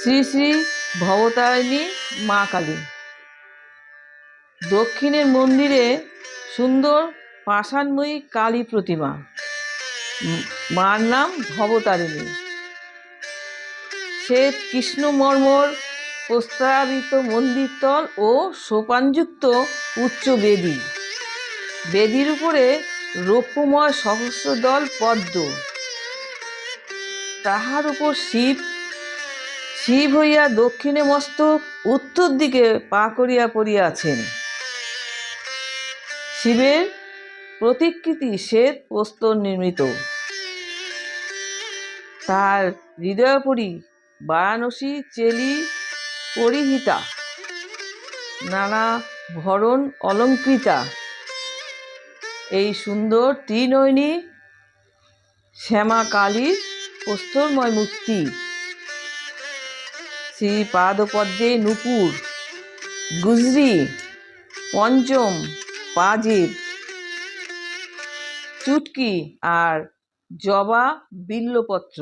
শ্রী শ্রী ভবতারিণী মা কালী। দক্ষিণের মন্দিরে সুন্দর পাষাণময়ী কালী প্রতিমা। মার নাম ভবতারিণী। শ্বেত কৃষ্ণ মর্মর প্রস্তাবিত মন্দিরতল ও সোপানযুক্ত উচ্চ বেদী। বেদির উপরে রৌপ্যময় সহস্রদল পদ্ম। তাহার উপর শিব শিব হইয়া দক্ষিণে মস্তক উত্তর দিকে পা করিয়া পড়িয়াছেন। শিবের প্রতিকৃতি শ্বেত প্রস্তর নির্মিত। তার হৃদয়পুরী বারাণসী চেলি পরিহিতা। নানা ভরণ অলঙ্কৃতা। এই সুন্দর ত্রিনয়নী শ্যামা কালীর প্রস্তরময় মূর্তি। শ্রী পাদপদ্মে নুপুর গুজরি পঞ্চম পাজির চুটকি আর জবা বিল্লপত্র।